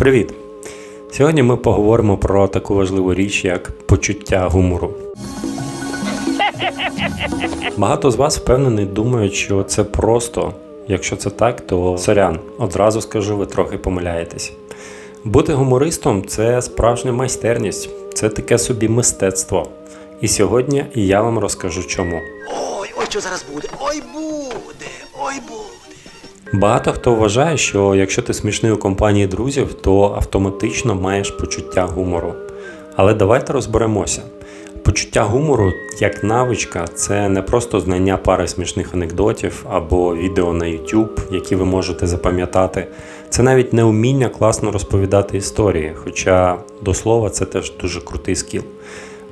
Привіт! Сьогодні ми поговоримо про таку важливу річ, як почуття гумору. Багато з вас впевнений думають, що це просто. Якщо це так, то сорян, одразу скажу, ви трохи помиляєтесь. Бути гумористом це справжня майстерність, це таке собі мистецтво. І сьогодні я вам розкажу чому. Ой, ой, що зараз буде? Ой, буде, ой, буде. Багато хто вважає, що якщо ти смішний у компанії друзів, то автоматично маєш почуття гумору. Але давайте розберемося. Почуття гумору як навичка це не просто знання пари смішних анекдотів або відео на YouTube, які ви можете запам'ятати. Це навіть не вміння класно розповідати історії, хоча до слова це теж дуже крутий скіл.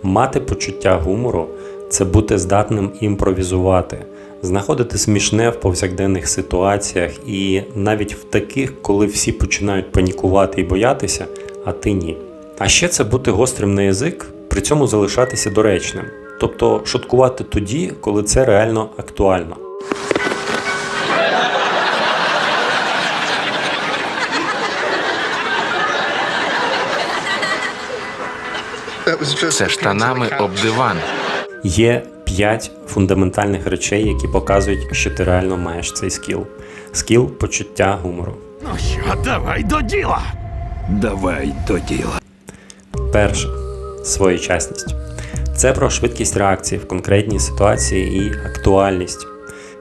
Мати почуття гумору це бути здатним імпровізувати, знаходити смішне в повсякденних ситуаціях і навіть в таких, коли всі починають панікувати і боятися, а ти ні. А ще це бути гострим на язик, при цьому залишатися доречним, тобто шуткувати тоді, коли це реально актуально. Це штанами об диван. Є 5 фундаментальних речей, які показують, що ти реально маєш цей скіл. Скіл почуття гумору. Ну що, давай до діла. Давай до діла. Перше своєчасність. Це про швидкість реакції в конкретній ситуації і актуальність.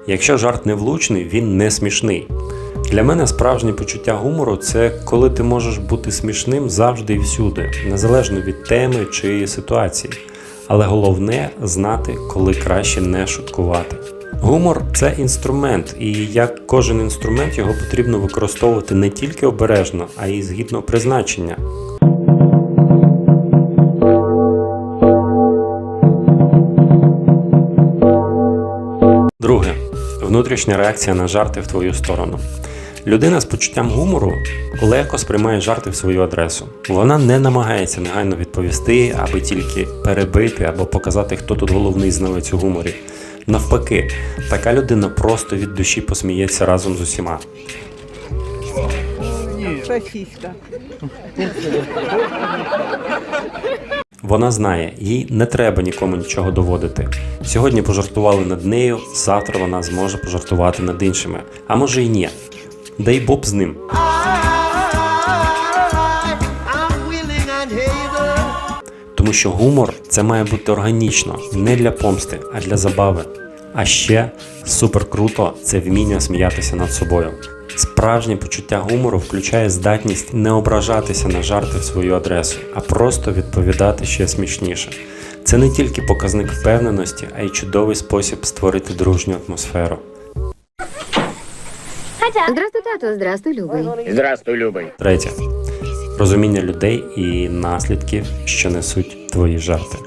Якщо жарт не влучний, він не смішний. Для мене справжнє почуття гумору це коли ти можеш бути смішним завжди і всюди, незалежно від теми чи ситуації. Але головне знати, коли краще не шуткувати. Гумор це інструмент, і як кожен інструмент його потрібно використовувати не тільки обережно, а й згідно призначення. Друге внутрішня реакція на жарти в твою сторону. Людина з почуттям гумору легко сприймає жарти в свою адресу. Вона не намагається негайно відповісти, аби тільки перебити або показати, хто тут головний знавець у гуморі. Навпаки, така людина просто від душі посміється разом з усіма. Вона знає, їй не треба нікому нічого доводити. Сьогодні пожартували над нею, завтра вона зможе пожартувати над іншими. А може й ні. Дай Боб з ним. Тому що гумор це має бути органічно, не для помсти, а для забави. А ще супер круто це вміння сміятися над собою. Справжнє почуття гумору включає здатність не ображатися на жарти в свою адресу, а просто відповідати ще смішніше. Це не тільки показник впевненості, а й чудовий спосіб створити дружню атмосферу. Здравствуй, тато, здравствуй, любий. Здравствуй, Любий. Третє розуміння людей і наслідків, що несуть твої жарти.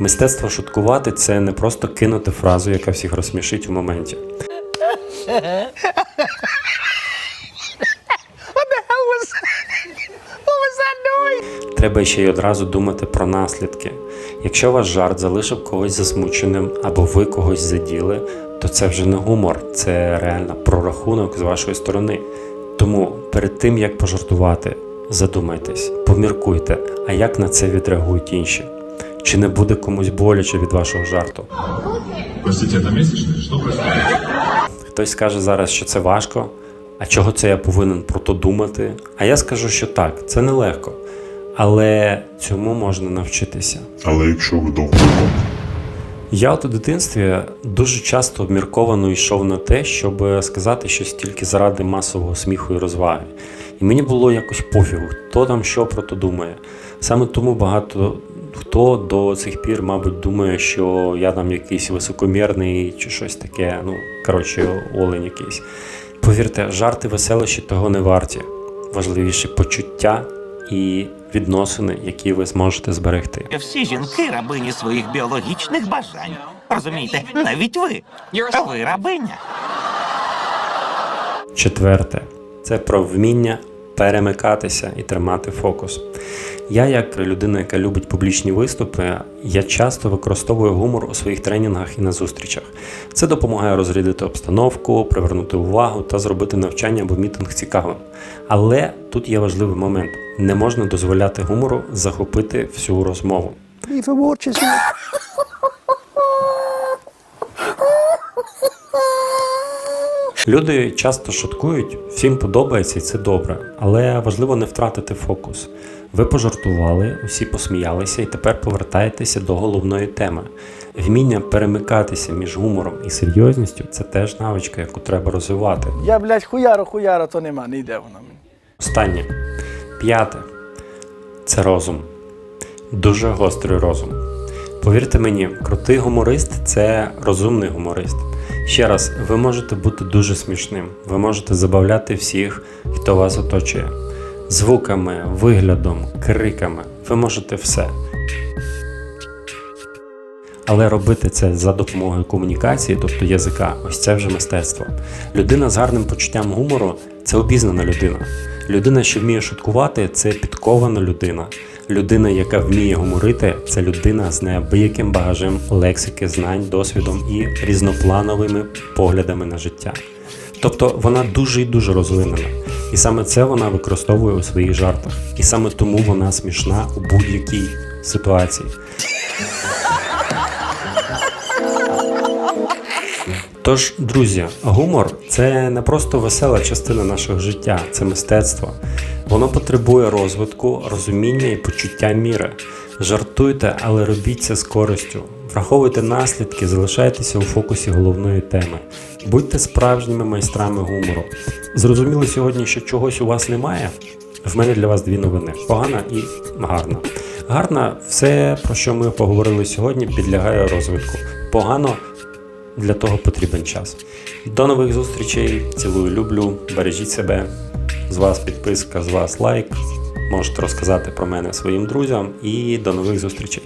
Мистецтво шуткувати це не просто кинути фразу, яка всіх розсмішить у моменті. Треба ще й одразу думати про наслідки. Якщо ваш жарт залишив когось засмученим або ви когось заділи, то це вже не гумор, це реально прорахунок з вашої сторони. Тому перед тим як пожартувати, задумайтесь, поміркуйте, а як на це відреагують інші. Чи не буде комусь боляче від вашого жарту? Простите? Что происходит? Хтось скаже зараз, що це важко, а чого це я повинен про то думати? А я скажу, що так, це нелегко. Але цьому можна навчитися. Але якщо ви довго Я от у дитинстві дуже часто обмірковано йшов на те, щоб сказати щось тільки заради масового сміху і розваги. І мені було якось пофігу, хто там що про то думає. Саме тому багато хто до цих пір, мабуть, думає, що я там якийсь високомірний чи щось таке, ну, коротше, олень якийсь. Повірте, жарти веселощі того не варті. Важливіше почуття і відносини, які ви зможете зберегти. Всі жінки рабині своїх біологічних бажань. Розумієте, навіть ви. Ви рабиня. Четверте це про вміння перемикатися і тримати фокус. Я, як людина, яка любить публічні виступи, я часто використовую гумор у своїх тренінгах і на зустрічах. Це допомагає розрядити обстановку, привернути увагу та зробити навчання або мітинг цікавим. Але тут є важливий момент: не можна дозволяти гумору захопити всю розмову. Люди часто шуткують, всім подобається і це добре, але важливо не втратити фокус. Ви пожартували, усі посміялися і тепер повертаєтеся до головної теми. Вміння перемикатися між гумором і серйозністю це теж навичка, яку треба розвивати. Я, блядь, хуяро, хуяро, то нема, не йде вона мені. Останнє. П'яте. Це розум. Дуже гострий розум. Повірте мені, крутий гуморист це розумний гуморист. Ще раз, ви можете бути дуже смішним, ви можете забавляти всіх, хто вас оточує. Звуками, виглядом, криками. Ви можете все. Але робити це за допомогою комунікації, тобто язика, ось це вже мистецтво. Людина з гарним почуттям гумору це обізнана людина. Людина, що вміє шуткувати, це підкована людина. Людина, яка вміє гуморити, це людина з неабияким багажем лексики, знань, досвідом і різноплановими поглядами на життя. Тобто вона дуже і дуже розвинена. І саме це вона використовує у своїх жартах. І саме тому вона смішна у будь-якій ситуації. Тож, друзі, гумор це не просто весела частина нашого життя, це мистецтво. Воно потребує розвитку, розуміння і почуття міри. Жартуйте, але робіть це з користю. Враховуйте наслідки, залишайтеся у фокусі головної теми. Будьте справжніми майстрами гумору. Зрозуміли сьогодні, що чогось у вас немає? В мене для вас дві новини: погана і гарна. Гарна, все, про що ми поговорили сьогодні, підлягає розвитку. Погано для того потрібен час. До нових зустрічей. Цілую, люблю. Бережіть себе. З вас підписка, з вас лайк. Можете розказати про мене своїм друзям і до нових зустрічей.